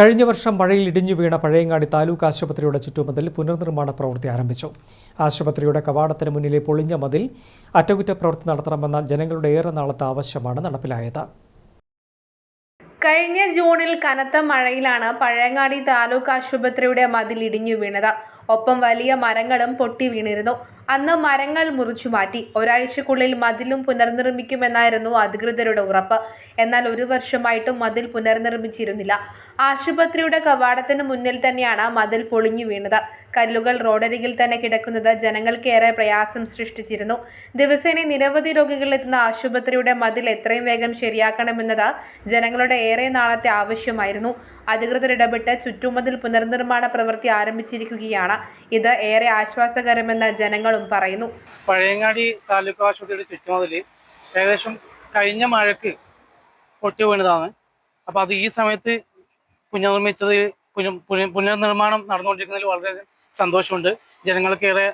കഴിഞ്ഞ വർഷം മഴയിൽ ഇടിഞ്ഞു വീണ പഴയങ്ങാടി താലൂക്ക് ആശുപത്രിയുടെ ചുറ്റുമതിൽ പുനർനിർമ്മാണ പ്രവൃത്തി ആരംഭിച്ചു. ആശുപത്രിയുടെ കവാടത്തിന് മുന്നിലെ പൊളിഞ്ഞ മതിൽ അറ്റകുറ്റപ്രവൃത്തി നടത്തണമെന്ന ജനങ്ങളുടെ ഏറെ നാളത്തെ ആവശ്യമാണ് നടപ്പിലായത്. കഴിഞ്ഞ ജൂണിൽ കനത്ത മഴയിലാണ് പഴയങ്ങാടി താലൂക്ക് ആശുപത്രിയുടെ മതിൽ ഇടിഞ്ഞു വീണത്. ഒപ്പം വലിയ മരങ്ങളും പൊട്ടി വീണിരുന്നു. അന്ന് മരങ്ങൾ മുറിച്ചു മാറ്റി. ഒരാഴ്ചക്കുള്ളിൽ മതിലും പുനർനിർമ്മിക്കുമെന്നായിരുന്നു അധികൃതരുടെ ഉറപ്പ്. എന്നാൽ ഒരു വർഷമായിട്ടും മതിൽ പുനർനിർമ്മിച്ചിരുന്നില്ല. ആശുപത്രിയുടെ കവാടത്തിന് മുന്നിൽ തന്നെയാണ് മതിൽ പൊളിഞ്ഞു വീണത്. കല്ലുകൾ റോഡരികിൽ തന്നെ കിടക്കുന്നത് ജനങ്ങൾക്കേറെ പ്രയാസം സൃഷ്ടിച്ചിരുന്നു. ദിവസേന നിരവധി രോഗികൾ എത്തുന്ന ആശുപത്രിയുടെ മതിൽ എത്രയും വേഗം ശരിയാക്കണമെന്നത് ജനങ്ങളുടെ ഏറെ നാളത്തെ ആവശ്യമായിരുന്നു. അധികൃതർ ഇടപെട്ട് ചുറ്റുമതിൽ പുനർനിർമ്മാണ പ്രവൃത്തി ആരംഭിച്ചിരിക്കുകയാണ്. ഇത് ഏറെ ആശ്വാസകരമെന്ന ജനങ്ങളും പറയുന്നു. പഴയങ്ങാടി താലൂക്ക് ആശുപത്രിയുടെ ചുറ്റുമതിൽ ഏകദേശം കഴിഞ്ഞ മഴക്ക് പൊട്ടി വീണതാണ്. അപ്പോൾ അത് ഈ സമയത്ത് പുനർനിർമ്മിച്ചത് പുന- പുന- പുനർനിർമ്മാണം നടന്നുകൊണ്ടിരിക്കുന്നതിൽ വളരെ സന്തോഷമുണ്ട്. ജനങ്ങൾക്ക് ഏറെ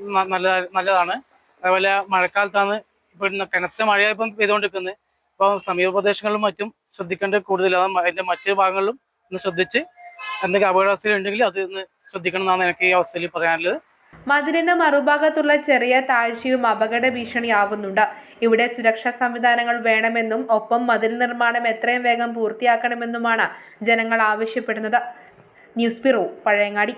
നല്ല നല്ലതാണ്. അതുപോലെ മഴക്കാലത്താണ് ഇപ്പം ഇന്ന് കനത്ത മഴയായിപ്പം പെയ്തുകൊണ്ടിരിക്കുന്നത്. അപ്പോൾ സമീപ പ്രദേശങ്ങളിലും മറ്റും ശ്രദ്ധിക്കേണ്ടത് കൂടുതലാണ് അതിന്റെ മറ്റു ഭാഗങ്ങളിലും ഒന്ന് ശ്രദ്ധിച്ച് എന്തെങ്കിലും അപകടാവസ്ഥ ഉണ്ടെങ്കിൽ അത് ഒന്ന് ശ്രദ്ധിക്കണം എന്നാണ് എനിക്ക് ഈ അവസ്ഥയിൽ പറയാനുള്ളത്. മതിലിന് മറുഭാഗത്തുള്ള ചെറിയ താഴ്ചയും അപകട ഭീഷണിയാവുന്നുണ്ട്. ഇവിടെ സുരക്ഷാ സംവിധാനങ്ങൾ വേണമെന്നും ഒപ്പം മതിൽ നിർമ്മാണം എത്രയും വേഗം പൂർത്തിയാക്കണമെന്നുമാണ് ജനങ്ങൾ ആവശ്യപ്പെടുന്നത്. News bureau Pazhayangadi.